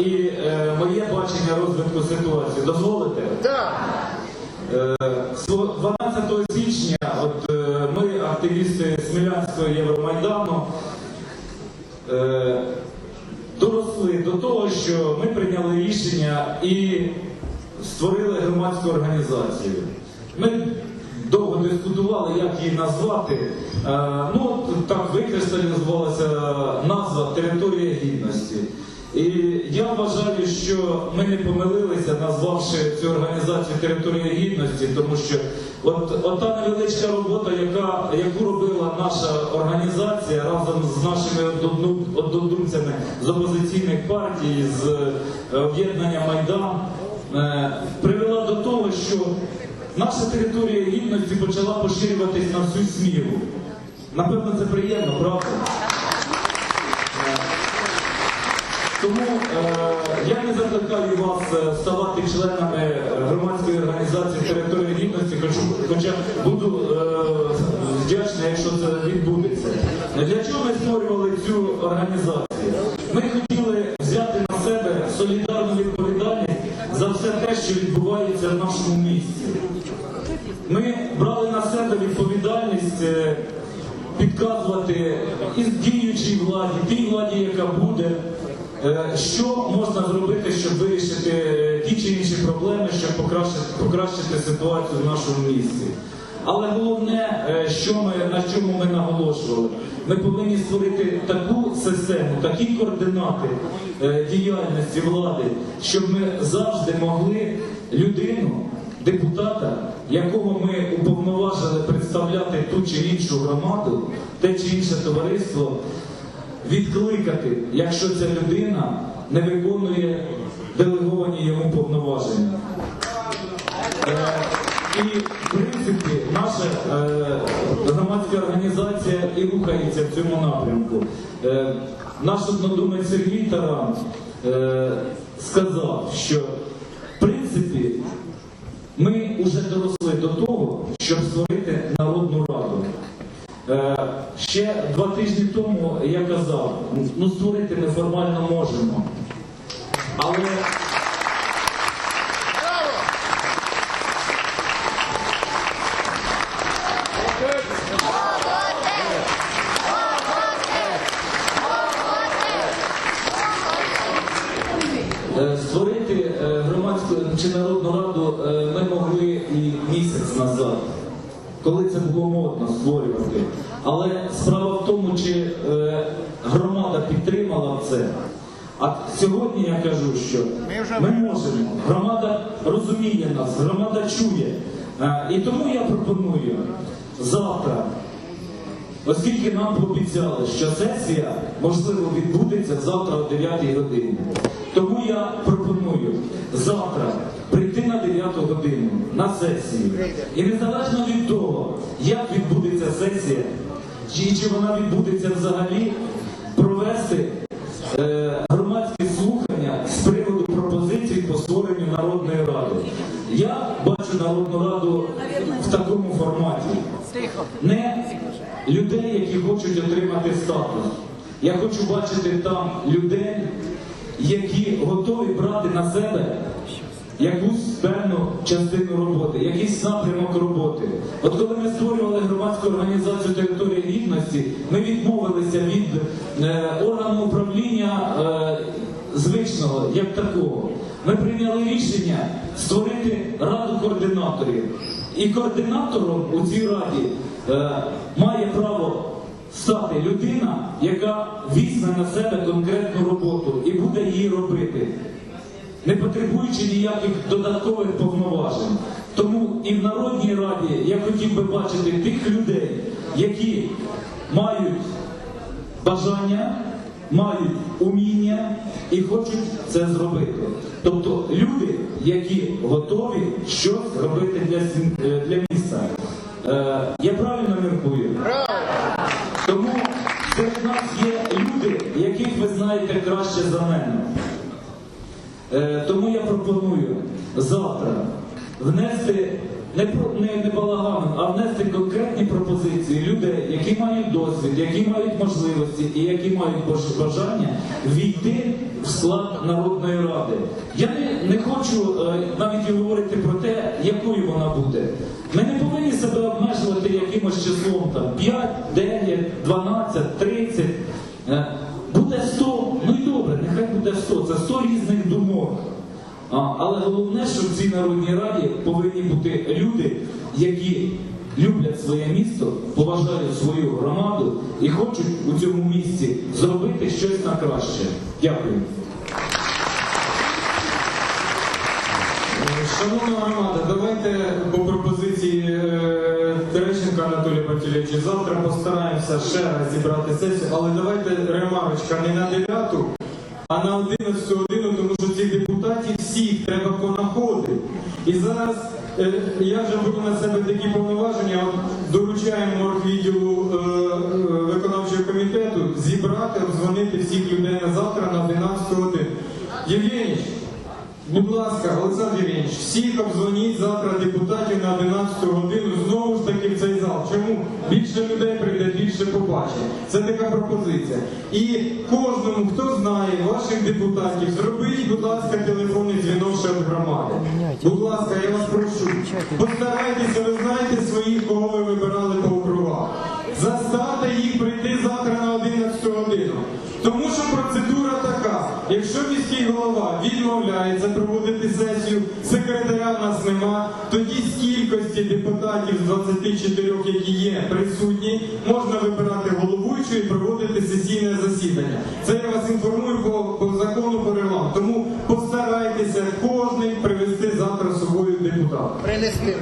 і е, моє бачення розвитку ситуації. Дозволите? Так. Е, 12 січня от, е, ми, активісти Смілянського Євромайдану, е, доросли до того, що ми прийняли рішення і створили громадську організацію. Ми довго дискутували, як її назвати. Е, Ну, так викристалізувалася назва Територія гідності. І я вважаю, що ми не помилилися, назвавши цю організацію Територія гідності, тому що от, от та невеличка робота, яка, яку робила наша організація разом з нашими однодумцями з опозиційних партій, з е, об'єднання Майдан, е, привела до того, що наша територія гідності почала поширюватись на всю сміру. Напевно, це приємно, правда? Тому е, я не закликаю вас е, ставати членами е, громадської організації території гідності, хоча, хоча буду вдячний, якщо це відбудеться. Для чого ми створювали цю організацію? Ми хотіли взяти на себе солідарну відповідальність за все те, що відбувається в нашому місті. Ми брали на себе відповідальність підказувати і діючій владі, тій владі, яка буде, що можна зробити, щоб вирішити е, ті чи інші проблеми, щоб покращити, покращити ситуацію в нашому місті. Але головне, е, що ми, на чому ми наголошували, ми повинні створити таку систему, такі координати е, діяльності влади, щоб ми завжди могли людину, депутата, якого ми уповноважили представляти ту чи іншу громаду, те чи інше товариство, відкликати, якщо ця людина не виконує делеговані йому повноваження. Е, І в принципі наша е, громадська організація і рухається в цьому напрямку. Е, Наш однодумець Сергій Таран е, сказав, що в принципі ми вже доросли до того, щоб створити народну раду. Е, ще два тижні тому я казав, ну створити ми формально можемо. Але Е, Створити е, громадську чи народну раду е, ми могли і місяць назад, коли це було модно створювати. Але справа в тому, чи е, громада підтримала це. А сьогодні я кажу, що ми можемо. Громада розуміє нас, громада чує. Е, І тому я пропоную завтра Оскільки нам пообіцяли, що сесія, можливо, відбудеться завтра о 9 годині. Тому я пропоную завтра прийти на 9 годину на сесію. І незалежно від того, як відбудеться сесія, чи, чи вона відбудеться взагалі, провести е, громадські слухання з приводу пропозицій по створенню Народної ради. Я бачу Народну раду в такому форматі. Не людей, які хочуть отримати статус. Я хочу бачити там людей, які готові брати на себе якусь певну частину роботи, якийсь напрямок роботи. От коли ми створювали громадську організацію території гідності, ми відмовилися від е, органу управління е, звичного як такого. Ми прийняли рішення створити раду координаторів. І координатором у цій раді е, має право стати людина, яка візьме на себе конкретну роботу і буде її робити не потребуючи ніяких додаткових повноважень. Тому і в Народній Раді я хотів би бачити тих людей, які мають бажання, мають уміння і хочуть це зробити. Тобто люди, які готові щось робити для, е, для міста. Е, я правильно міркую? Тому серед нас є люди, яких ви знаєте краще за мене. Е, Тому я пропоную завтра внести не, не, не балаганом, а внести конкретні пропозиції людей, які мають досвід, які мають можливості і які мають бажання війти в склад Народної Ради. Я не, не хочу е, навіть говорити про те, якою вона буде. Ми не повинні себе обмежувати якимось числом там 5, 9, 12, 30. Е, Буде 100, ну і добре, нехай буде 100. Це 100 різних думок. А, але головне, що в цій народній раді повинні бути люди, які люблять своє місто, поважають свою громаду і хочуть у цьому місці зробити щось на краще. Дякую. Шановна громада, давайте по пропозиції е, Терещенка Анатолія Пантелейовича завтра постараємося ще раз зібрати сесію, але давайте ремарочка не на 9, а на 11 годину, тому що цих депутатів всіх треба понаходити. І зараз е, я вже беру на себе такі повноваження, доручаємо оргвідділу е, е, виконавчого комітету зібрати, обзвонити всіх людей на завтра на 11 годину. Євгенійович, Будь ласка, Олександр Євгенович, всіх обдзвоніть завтра депутатів на 11 годину знову ж таки в цей зал. Чому? Більше людей прийде, більше побачить. Це така пропозиція. І кожному, хто знає ваших депутатів, зробіть, будь ласка, телефонний дзвінок ще від громади. Будь ласка, я вас прошу. Постарайтеся, ви знаєте своїх, кого ви вибирали по округах. Заставте їх прийти завтра на 11 годину. Тому що процедура така. Якщо міський голова відмовляється проводити сесію, секретаря в нас нема, тоді з кількості депутатів з 24, які є присутні, можна вибирати головуючу і проводити сесійне засідання. Це я вас інформую по, по закону по регламенту. Тому постарайтеся кожний привезти завтра собою депутата. Принести.